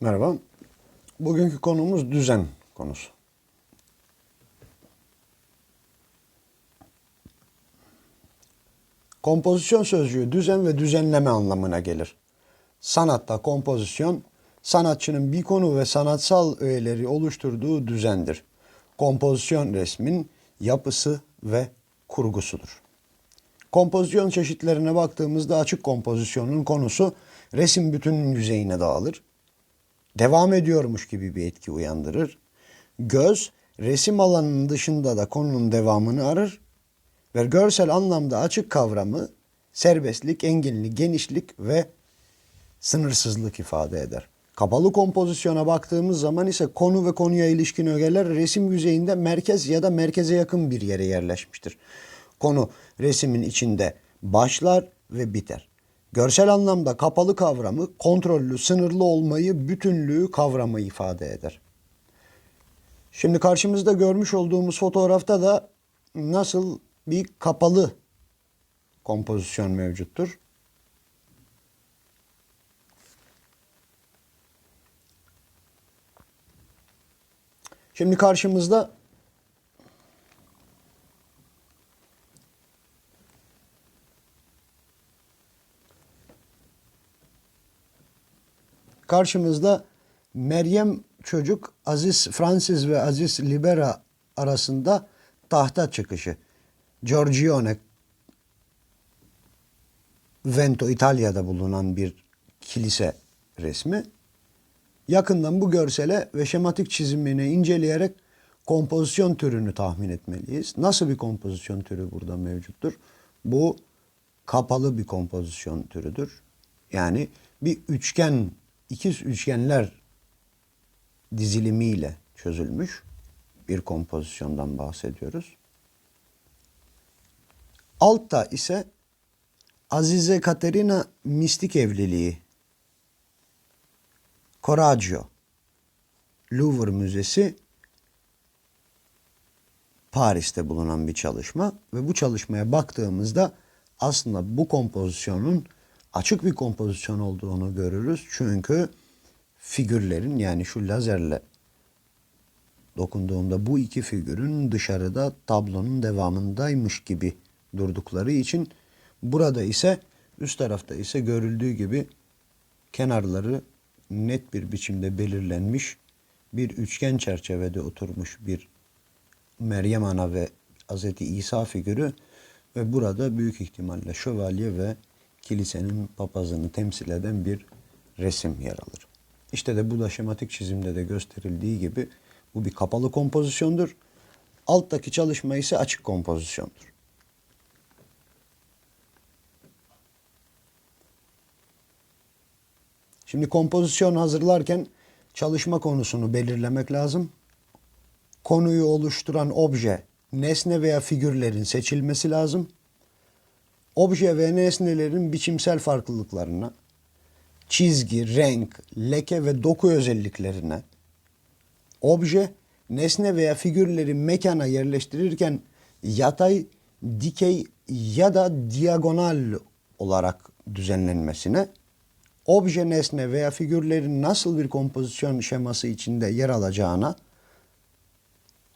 Merhaba. Bugünkü konumuz düzen konusu. Kompozisyon sözcüğü düzen ve düzenleme anlamına gelir. Sanatta kompozisyon, sanatçının bir konu ve sanatsal öğeleri oluşturduğu düzendir. Kompozisyon resmin yapısı ve kurgusudur. Kompozisyon çeşitlerine baktığımızda açık kompozisyonun konusu resim bütünün yüzeyine dağılır devam ediyormuş gibi bir etki uyandırır. Göz resim alanının dışında da konunun devamını arır ve görsel anlamda açık kavramı serbestlik, enginlik, genişlik ve sınırsızlık ifade eder. Kapalı kompozisyona baktığımız zaman ise konu ve konuya ilişkin ögeler resim yüzeyinde merkez ya da merkeze yakın bir yere yerleşmiştir. Konu resmin içinde başlar ve biter. Görsel anlamda kapalı kavramı kontrollü, sınırlı olmayı, bütünlüğü kavramı ifade eder. Şimdi karşımızda görmüş olduğumuz fotoğrafta da nasıl bir kapalı kompozisyon mevcuttur. Şimdi karşımızda karşımızda Meryem çocuk Aziz Francis ve Aziz Libera arasında tahta çıkışı. Giorgione Vento İtalya'da bulunan bir kilise resmi. Yakından bu görsele ve şematik çizimini inceleyerek kompozisyon türünü tahmin etmeliyiz. Nasıl bir kompozisyon türü burada mevcuttur? Bu kapalı bir kompozisyon türüdür. Yani bir üçgen, ikiz üçgenler dizilimiyle çözülmüş bir kompozisyondan bahsediyoruz. Altta ise Azize Katerina mistik evliliği Coraggio Louvre Müzesi Paris'te bulunan bir çalışma ve bu çalışmaya baktığımızda aslında bu kompozisyonun açık bir kompozisyon olduğunu görürüz. Çünkü figürlerin yani şu lazerle dokunduğumda bu iki figürün dışarıda tablonun devamındaymış gibi durdukları için burada ise üst tarafta ise görüldüğü gibi kenarları net bir biçimde belirlenmiş bir üçgen çerçevede oturmuş bir Meryem Ana ve Hz. İsa figürü ve burada büyük ihtimalle şövalye ve kilisenin papazını temsil eden bir resim yer alır. İşte de bu da şematik çizimde de gösterildiği gibi bu bir kapalı kompozisyondur. Alttaki çalışma ise açık kompozisyondur. Şimdi kompozisyon hazırlarken çalışma konusunu belirlemek lazım. Konuyu oluşturan obje, nesne veya figürlerin seçilmesi lazım. Obje ve nesnelerin biçimsel farklılıklarına, çizgi, renk, leke ve doku özelliklerine, obje, nesne veya figürleri mekana yerleştirirken yatay, dikey ya da diagonal olarak düzenlenmesine, obje, nesne veya figürlerin nasıl bir kompozisyon şeması içinde yer alacağına,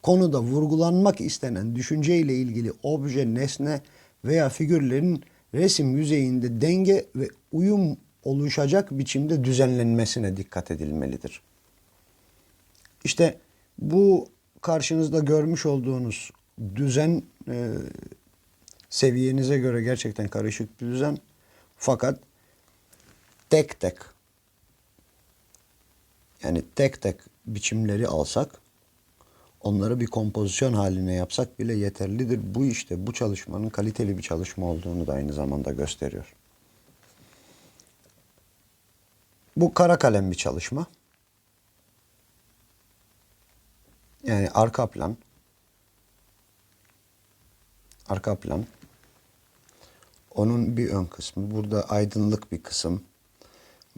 konuda vurgulanmak istenen düşünce ile ilgili obje, nesne veya figürlerin resim yüzeyinde denge ve uyum oluşacak biçimde düzenlenmesine dikkat edilmelidir. İşte bu karşınızda görmüş olduğunuz düzen e, seviyenize göre gerçekten karışık bir düzen. Fakat tek tek yani tek tek biçimleri alsak onları bir kompozisyon haline yapsak bile yeterlidir. Bu işte bu çalışmanın kaliteli bir çalışma olduğunu da aynı zamanda gösteriyor. Bu kara kalem bir çalışma. Yani arka plan. Arka plan. Onun bir ön kısmı. Burada aydınlık bir kısım.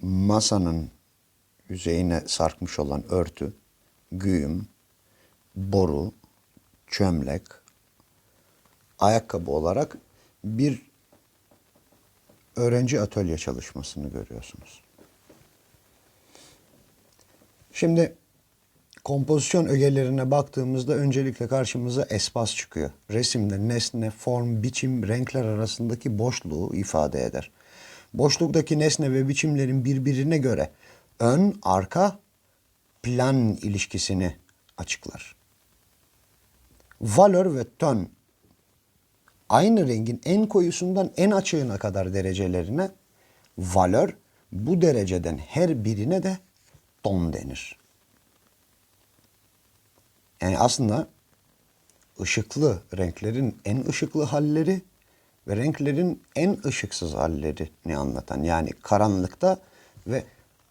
Masanın yüzeyine sarkmış olan örtü, güğüm, boru, çömlek, ayakkabı olarak bir öğrenci atölye çalışmasını görüyorsunuz. Şimdi kompozisyon ögelerine baktığımızda öncelikle karşımıza espas çıkıyor. Resimde nesne, form, biçim, renkler arasındaki boşluğu ifade eder. Boşluktaki nesne ve biçimlerin birbirine göre ön, arka, plan ilişkisini açıklar. Valör ve tön aynı rengin en koyusundan en açığına kadar derecelerine valör bu dereceden her birine de ton denir. Yani aslında ışıklı renklerin en ışıklı halleri ve renklerin en ışıksız hallerini anlatan yani karanlıkta ve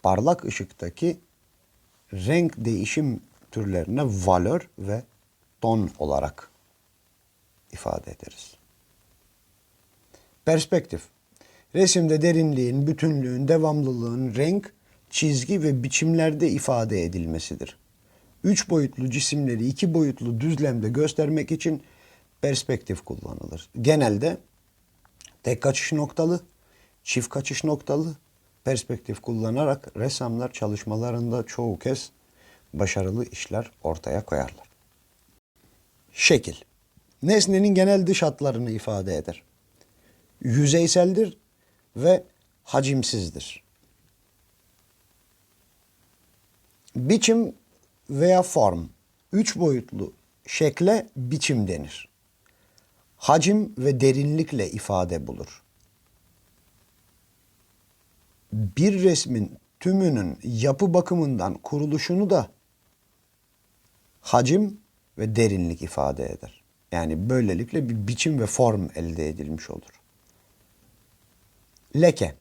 parlak ışıktaki renk değişim türlerine valör ve ton olarak ifade ederiz. Perspektif. Resimde derinliğin, bütünlüğün, devamlılığın renk, çizgi ve biçimlerde ifade edilmesidir. Üç boyutlu cisimleri iki boyutlu düzlemde göstermek için perspektif kullanılır. Genelde tek kaçış noktalı, çift kaçış noktalı perspektif kullanarak ressamlar çalışmalarında çoğu kez başarılı işler ortaya koyarlar. Şekil. Nesnenin genel dış hatlarını ifade eder. Yüzeyseldir ve hacimsizdir. Biçim veya form, üç boyutlu şekle biçim denir. Hacim ve derinlikle ifade bulur. Bir resmin tümünün yapı bakımından kuruluşunu da hacim ve derinlik ifade eder. Yani böylelikle bir biçim ve form elde edilmiş olur. Leke.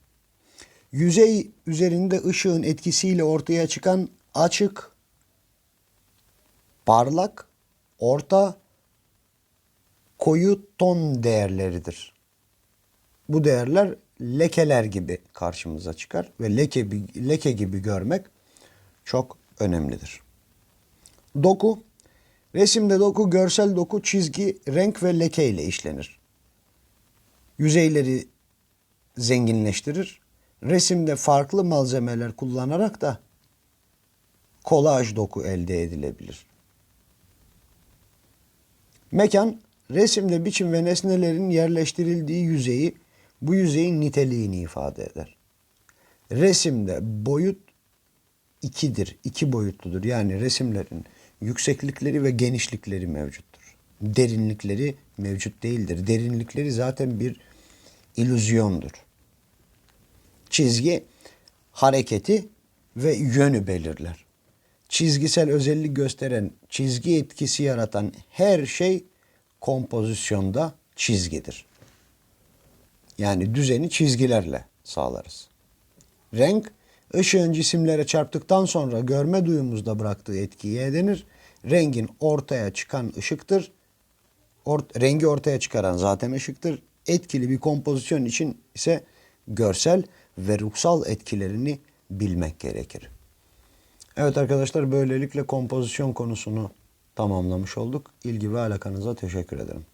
Yüzey üzerinde ışığın etkisiyle ortaya çıkan açık, parlak, orta, koyu ton değerleridir. Bu değerler lekeler gibi karşımıza çıkar ve leke, leke gibi görmek çok önemlidir. Doku, resimde doku, görsel doku, çizgi, renk ve leke ile işlenir. Yüzeyleri zenginleştirir. Resimde farklı malzemeler kullanarak da kolaj doku elde edilebilir. Mekan, resimde biçim ve nesnelerin yerleştirildiği yüzeyi, bu yüzeyin niteliğini ifade eder. Resimde boyut ikidir, iki boyutludur. Yani resimlerin yükseklikleri ve genişlikleri mevcuttur. Derinlikleri mevcut değildir. Derinlikleri zaten bir illüzyondur. Çizgi hareketi ve yönü belirler. Çizgisel özellik gösteren, çizgi etkisi yaratan her şey kompozisyonda çizgidir. Yani düzeni çizgilerle sağlarız. Renk, ışığın cisimlere çarptıktan sonra görme duyumuzda bıraktığı etkiye denir. Rengin ortaya çıkan ışıktır. Ort rengi ortaya çıkaran zaten ışıktır. Etkili bir kompozisyon için ise görsel ve ruhsal etkilerini bilmek gerekir. Evet arkadaşlar böylelikle kompozisyon konusunu tamamlamış olduk. İlgi ve alakanıza teşekkür ederim.